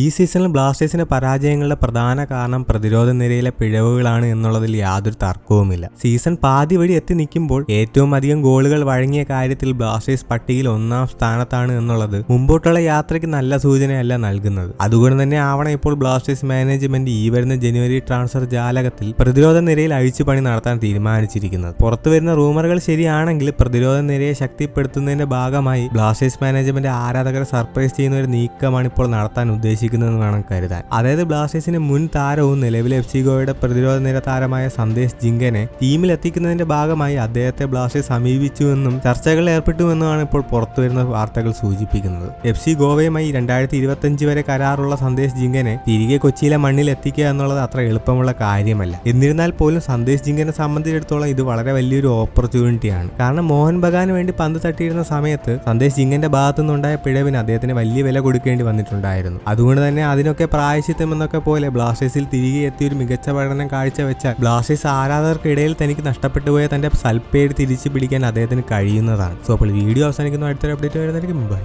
ഈ സീസണിൽ ബ്ലാസ്റ്റേഴ്സിന്റെ പരാജയങ്ങളുടെ പ്രധാന കാരണം പ്രതിരോധ നിരയിലെ പിഴവുകളാണ് എന്നുള്ളതിൽ യാതൊരു തർക്കവുമില്ല. സീസൺ പാതി വഴി എത്തി നിൽക്കുമ്പോൾ ഏറ്റവും അധികം ഗോളുകൾ വഴങ്ങിയ കാര്യത്തിൽ ബ്ലാസ്റ്റേഴ്സ് പട്ടികയിൽ ഒന്നാം സ്ഥാനത്താണ് എന്നുള്ളത് മുമ്പോട്ടുള്ള യാത്രയ്ക്ക് നല്ല സൂചനയല്ല നൽകുന്നത്. അതുകൊണ്ട് തന്നെ ആവണം ഇപ്പോൾ ബ്ലാസ്റ്റേഴ്സ് മാനേജ്മെന്റ് ഈ വരുന്ന ജനുവരി ട്രാൻസ്ഫർ ജാലകത്തിൽ പ്രതിരോധ നിരയിൽ അഴിച്ചുപണി നടത്താൻ തീരുമാനിച്ചിരിക്കുന്നത്. പുറത്തു വരുന്ന റൂമറുകൾ ശരിയാണെങ്കിൽ പ്രതിരോധ നിരയെ ശക്തിപ്പെടുത്തുന്നതിന്റെ ഭാഗമായി ബ്ലാസ്റ്റേഴ്സ് മാനേജ്മെന്റ് ആരാധകരെ സർപ്രൈസ് ചെയ്യുന്ന ഒരു നീക്കമാണ് ഇപ്പോൾ നടത്താൻ ഉദ്ദേശിക്കുന്നതെന്ന് വേണം കരുതാൻ. അതായത് ബ്ലാസ്റ്റേഴ്സിന്റെ മുൻ താരവും നിലവിലെ എഫ് സി ഗോയുടെ പ്രതിരോധ നിര താരമായ സന്ദേശ് ജിങ്കനെ ടീമിൽ എത്തിക്കുന്നതിന്റെ ഭാഗമായി അദ്ദേഹത്തെ ബ്ലാസ്റ്റേഴ്സ് സമീപിച്ചുവെന്നും ചർച്ചകളിൽ ഏർപ്പെട്ടുവെന്നുമാണ് ഇപ്പോൾ പുറത്തുവരുന്ന വാർത്തകൾ സൂചിപ്പിക്കുന്നത്. എഫ് സി ഗോവയുമായി രണ്ടായിരത്തി ഇരുപത്തിയഞ്ച് വരെ കരാറുള്ള സന്ദേശ് ജിങ്കനെ തിരികെ കൊച്ചിയിലെ മണ്ണിൽ എത്തിക്കുക എന്നുള്ളത് അത്ര എളുപ്പമുള്ള കാര്യമല്ല. എന്നിരുന്നാൽ പോലും സന്ദേശ് ജിങ്കനെ സംബന്ധിച്ചിടത്തോളം ഇത് വളരെ വലിയൊരു ഓപ്പർച്യൂണിറ്റിയാണ്. കാരണം മോഹൻ ബഗാന് വേണ്ടി പന്ത് തട്ടിയിരുന്ന സമയത്ത് സന്ദേശ് ജിങ്കന്റെ ഭാഗത്തു നിന്നുണ്ടായ പിഴവിന് അദ്ദേഹത്തിന് വലിയ വില കൊടുക്കേണ്ടി വന്നിട്ടുണ്ടായിരുന്നു. അതുകൊണ്ട് തന്നെ അതിനൊക്കെ പ്രായശിത്വം എന്നൊക്കെ പോലെ ബ്ലാസ്റ്റേഴ്സിൽ തിരികെ എത്തിയ ഒരു മികച്ച പഠനം കാഴ്ചവെച്ചാൽ ബ്ലാസ്റ്റേഴ്സ് ആരാധകർക്കിടയിൽ തനിക്ക് നഷ്ടപ്പെട്ടു പോയ തന്റെ സൽപ്പേര് തിരിച്ചു പിടിക്കാൻ അദ്ദേഹത്തിന് കഴിയുന്നതാണ്. സോ അപ്പോൾ വീഡിയോ അവസാനിക്കുന്ന. അടുത്തൊരു അപ്ഡേറ്റ് വരുന്നതായിരിക്കും. ബൈ